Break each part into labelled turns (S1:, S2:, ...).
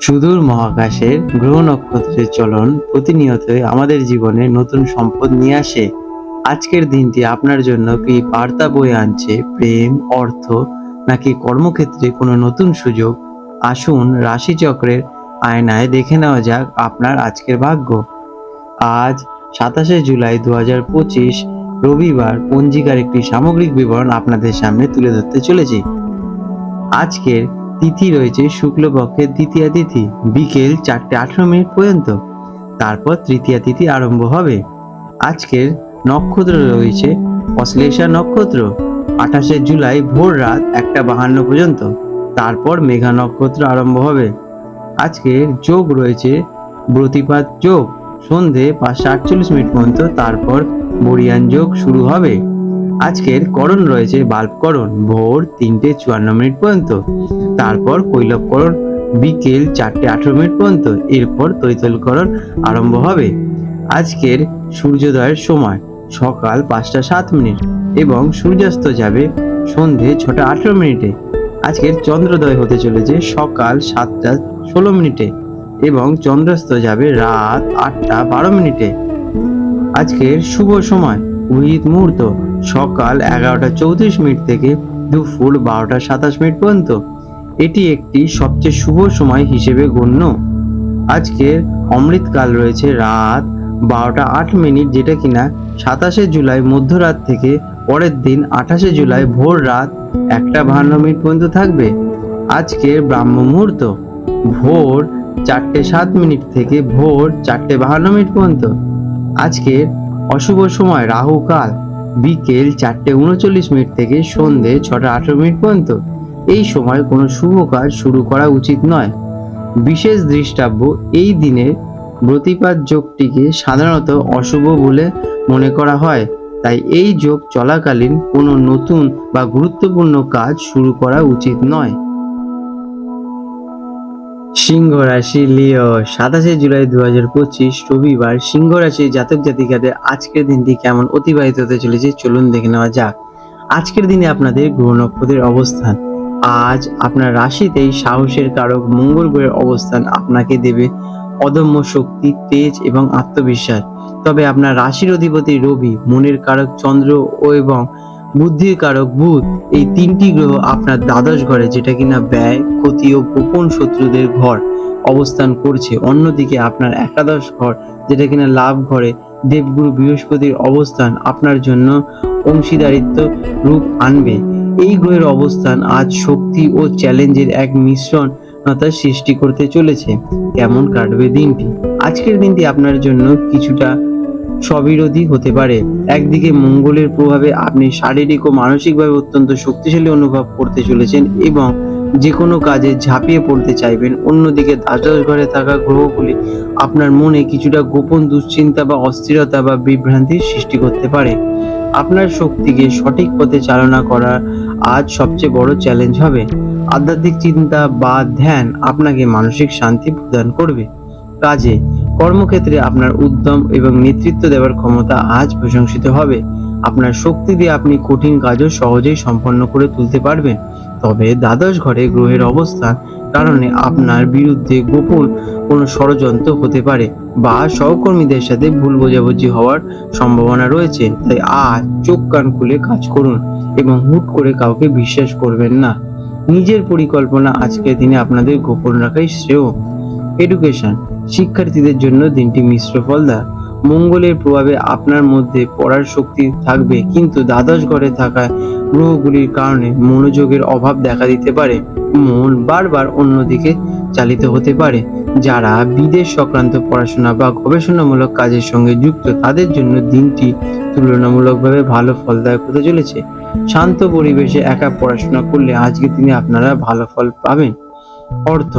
S1: সুদূর মহাকাশের গ্রহ নক্ষত্রের চলন প্রতিনিয়তই আমাদের জীবনে নতুন সম্পদ নিয়ে আসে। আজকের দিনটি আপনার জন্য কি বার্তা বয়ে আনছে? প্রেম, অর্থ নাকি কর্মক্ষেত্রে কোনো নতুন সুযোগ? আসুন রাশিচক্রের আয়নায় দেখে নেওয়া যাক আপনার আজকের ভাগ্য। আজ সাতাশে জুলাই দু হাজার পঁচিশ, রবিবার, পঞ্জিকার একটি সামগ্রিক বিবরণ আপনাদের সামনে তুলে ধরতে চলেছি। আজকের তিথি রয়েছে শুক্লপক্ষের দ্বিতীয়া তিথি, বিকেল চারটে আঠেরো মিনিট পর্যন্ত। তারপর তৃতীয়া তিথি আরম্ভ হবে। আজকের নক্ষত্র রয়েছে অশ্লেষা নক্ষত্র। আঠাশে জুলাই ভোর রাত একটা বাহান্ন পর্যন্ত। তারপর মেঘা নক্ষত্র আরম্ভ হবে। আজকের যোগ রয়েছে ব্রতিপাত যোগ। সন্ধে পাঁচশো আটচল্লিশ মিনিট পর্যন্ত, তারপর বরিয়ান যোগ শুরু হবে। আজকের করণ রয়েছে বাল্বকরণ ভোর তিনটে চুয়ান্ন মিনিট পর্যন্ত। তারপর কৈলবকরণ বিকেল চারটে আঠেরো মিনিট পর্যন্ত। এরপর তৈতলকরণ আরম্ভ হবে। আজকের সূর্যোদয়ের সময় সকাল পাঁচটা সাত মিনিট এবং সূর্যাস্ত যাবে সন্ধে ছটা আঠেরো মিনিটে। আজকের চন্দ্রোদয় হতে চলেছে সকাল সাতটা ষোলো মিনিটে এবং চন্দ্রাস্ত যাবে রাত আটটা বারো মিনিটে। আজকের শুভ সময় অভিজিৎ মুহূর্ত। সকাল এগারোটা চৌত্রিশ মিনিট থেকে দুপুর বারোটা সাতাশ মিনিট পর্যন্ত। এটি একটি সবচেয়ে শুভ সময় হিসেবে গণ্য। আজকের অমৃতকাল রয়েছে রাত বারোটা আট মিনিট, যেটা কিনা সাতাশে জুলাই মধ্যরাত থেকে পরের দিন আঠাশে জুলাই ভোর রাত একটা বাহান্ন মিনিট পর্যন্ত থাকবে। আজকের ব্রাহ্ম মুহূর্ত ভোর চারটে সাত মিনিট থেকে ভোর চারটে বাহান্ন মিনিট পর্যন্ত। আজকের অশুভ সময়, রাহু কাল। বিকেল চারটে উনচল্লিশ মিনিট থেকে সন্ধে ছটা আঠেরো মিনিট পর্যন্ত। এই সময় কোনো শুভ কাজ শুরু করা উচিত নয়। বিশেষ দৃষ্টাব্য, এই দিনে ব্রতিপাত যোগটিকে সাধারণত অশুভ বলে মনে করা হয়। তাই এই যোগ চলাকালীন কোনো নতুন বা গুরুত্বপূর্ণ কাজ শুরু করা উচিত নয়। সিংহ রাশি লিও, সাতাশে জুলাই দু হাজার পঁচিশ রবিবার সিংহ রাশির জাতক জাতিকাদের আজকের দিনটি কেমন অতিবাহিত হতে চলেছে চলুন দেখে নেওয়া যাক। আজকের দিনে আপনাদের গ্রহ নক্ষত্রের অবস্থান। আজ আপনার রাশিতেই সাহসের কারক মঙ্গল গ্রহের অবস্থান আপনাকে দেবে অদম্য শক্তি, তেজ এবং আত্মবিশ্বাস। তবে আপনার রাশির অধিপতি রবি, মনের কারক চন্দ্র ও এবং বুদ্ধির কারক বুধ এই তিনটি গ্রহ আপনার দ্বাদশ ঘরে, যেটা কিনা ব্যয়, ক্ষতি ও গোপন শত্রুদের ঘর অবস্থান করছে। অন্যদিকে আপনার একাদশ ঘর, যেটা কিনা লাভ ঘরে, দেবগুরু বৃহস্পতির অবস্থান আপনার জন্য অংশীদারিত্ব রূপ আনবে। এই গ্রহের অবস্থান আজ শক্তি ও চ্যালেঞ্জের এক মিশ্রণতা সৃষ্টি করতে চলেছে। কেমন কাটবে দিনটি? আজকের দিনটি আপনার জন্য কিছুটা স্ববিরোধী হতে পারে। একদিকে মঙ্গলের প্রভাবে আপনি শারীরিক ও মানসিকভাবে অত্যন্ত শক্তিশালী অনুভব করতে চলেছেন এবং যে কোনো কাজে ঝাঁপিয়ে পড়তে চাইবেন। অন্যদিকে দ্বাদশ ঘরে থাকা গ্রহগুলি আপনার মনে কিছুটা গোপন দুশ্চিন্তা বা অস্থিরতা বা বিভ্রান্তির সৃষ্টি করতে পারে। আপনার শক্তিকে সঠিক পথে চালনা করা আজ সবচেয়ে বড় চ্যালেঞ্জ হবে। আধ্যাত্মিক চিন্তা বা ধ্যান আপনাকে মানসিক শান্তি প্রদান করবে। কাজে কর্মক্ষেত্রে আপনার উদ্যম এবং নেতৃত্ব দেওয়ার ক্ষমতা আজ প্রশংসিত হবে। আপনার শক্তি দিয়ে আপনি কঠিন কাজও সহজেই সম্পন্ন করে তুলতে পারবেন। তবে দ্বাদশ ঘরে গ্রহের অবস্থান কারণে আপনার বিরুদ্ধে গোপন কোনো ষড়যন্ত্র হতে পারে বা সহকর্মীদের সাথে ভুল বোঝাবুঝি হওয়ার সম্ভাবনা রয়েছে। তাই আজ চোখ কান খুলে কাজ করুন এবং হুট করে কাউকে বিশ্বাস করবেন না। নিজের পরিকল্পনা আজকের দিনে আপনাদের গোপন রাখাই শ্রেয়। এডুকেশন শিক্ষার্থীদের জন্য দিনটি মিশ্র ফলদার মঙ্গলের প্রভাবে আপনার মধ্যে পড়ার শক্তি থাকবে, কিন্তু দ্বাদশ ঘরে থাকা গ্রহগুলির কারণে মনোযোগের অভাব দেখা দিতে পারে। মন বারবার অন্যদিকে চালিত হতে পারে। যারা বিদেশ সংক্রান্ত পড়াশোনা বা গবেষণামূলক কাজের সঙ্গে যুক্ত, তাদের জন্য দিনটি তুলনামূলকভাবে ভালো ফলদায়ক হতে চলেছে। শান্ত পরিবেশে একা পড়াশোনা করলে আজকে দিনে আপনারা ভালো ফল পাবেন। অর্থ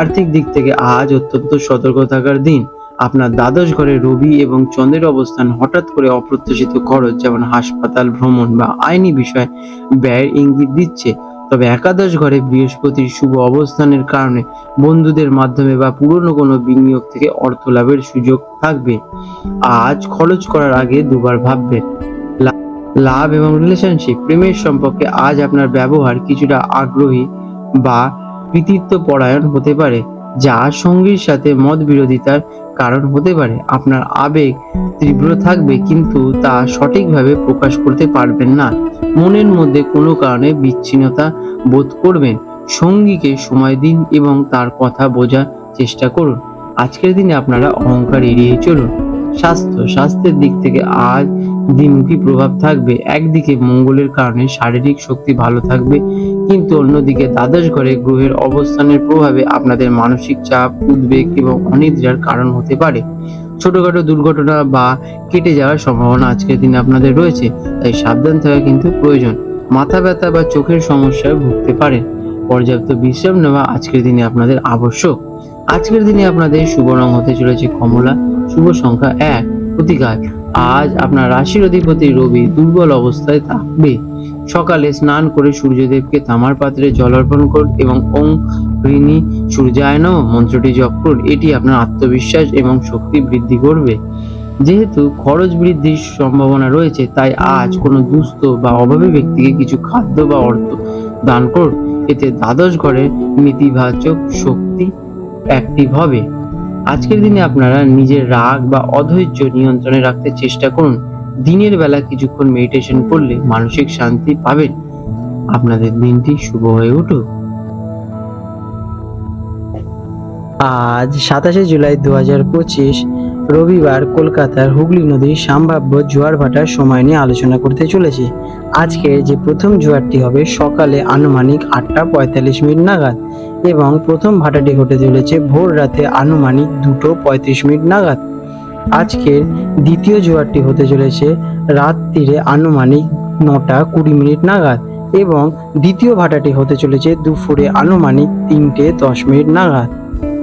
S1: আর্থিক দিক থেকে আজ অত্যন্ত সতর্ক থাকার দিন। আপনার দ্বাদশ ঘরে রবি এবং চন্দ্রের অবস্থান হঠাৎ করে অপ্রত্যাশিত খরচ, যেমন হাসপাতাল, ভ্রমণ বা আইনি বিষয়, ব্যয়ের ইঙ্গিত দিচ্ছে। তবে একাদশ ঘরে বৃহস্পতির শুভ অবস্থানের কারণে বন্ধুদের মাধ্যমে বা পুরনো কোনো বিনিয়োগ থেকে অর্থ লাভের সুযোগ থাকবে। আজ খরচ করার আগে দুবার ভাববেন। লাভ এবং রিলেশনশিপ প্রেমের সম্পর্কে আজ আপনার ব্যবহার কিছুটা আগ্রহী বা কৃতিত্ব পরায়ণ হতে পারে, যা সঙ্গীর সাথে মত বিরোধিতার কারণ হতে পারে। আপনার আবেগ তীব্র থাকবে, কিন্তু তা সঠিকভাবে প্রকাশ করতে পারবেন না। মনের মধ্যে কোনো কারণে বিচ্ছিন্নতা বোধ করবেন। সঙ্গীকে সময় দিন এবং তার কথা বোঝার চেষ্টা করুন। আজকের দিনে আপনারা অহংকার এড়িয়ে চলুন। স্বাস্থ্য, স্বাস্থ্যের দিক থেকে আজ দ্বিমুখী প্রভাব থাকবে? একদিকে মঙ্গলের কারণে শারীরিক শক্তি ভালো থাকবে কিন্তু অন্যদিকে দ্বাদশ ঘরে গ্রহের অবস্থানের প্রভাবে আপনাদের মানসিক চাপ, উদ্বেগ এবং অনিদ্রার কারণ হতে পারে। ছোটখাটো দুর্ঘটনা বা কেটে যাওয়ার সম্ভাবনা আজকের দিনে আপনাদের রয়েছে, তাই সাবধান থাকা কিন্তু প্রয়োজন। মাথা ব্যথা বা চোখের সমস্যায় ভুগতে পারেন। পর্যাপ্ত বিশ্রাম নেওয়া আজকের দিনে আপনাদের আবশ্যক। আজকের দিনে আপনাদের শুভ রং হতে চলেছে কমলা। শুভ সংখ্যা এক, প্রতিকার। আজ আপনার রাশির অধিপতি রবি দুর্বল অবস্থায় থাকবে। সকালে স্নান করে সূর্যদেবকে তামার পাত্রে জল অর্পণ করুন এবং ওং ঋণী সূর্যায় নম মন্ত্রটি জপ করুন। এটি আপনার আত্মবিশ্বাস এবং শক্তি বৃদ্ধি করবে। যেহেতু খরচ বৃদ্ধির সম্ভাবনা রয়েছে, তাই আজ কোনো দুস্থ বা অভাবী ব্যক্তিকে কিছু খাদ্য বা অর্থ দান করুন। এতে দ্বাদশ ঘরের নেতিবাচক শক্তি অ্যাক্টিভ হবে। আজকের দিনে আপনারা নিজের রাগ বা অধৈর্য নিয়ন্ত্রণে রাখতে চেষ্টা করুন। দিনের বেলা কিছুক্ষণ মেডিটেশন করলে মানসিক শান্তি পাবেন। আপনাদের দিনটি শুভ হয়ে উঠুক। আজ সাতাশে জুলাই দু হাজার পঁচিশ রবিবার কলকাতার হুগলি নদীর সম্ভাব্য জোয়ার ভাটার সময় নিয়ে আলোচনা করতে চলেছি। আজকে যে প্রথম জোয়ারটি হবে সকালে আনুমানিক আটটা পঁয়তাল্লিশ মিনিট নাগাদ এবং প্রথম ভাটাটি ঘটে চলেছে ভোর রাতে আনুমানিক দুটো পঁয়ত্রিশ মিনিট নাগাদ। আজকের দ্বিতীয় জোয়ারটি হতে চলেছে রাত্রিরে আনুমানিক নটা কুড়ি মিনিট নাগাদ এবং দ্বিতীয় ভাটাটি হতে চলেছে দুপুরে আনুমানিক তিনটে দশ মিনিট নাগাদ।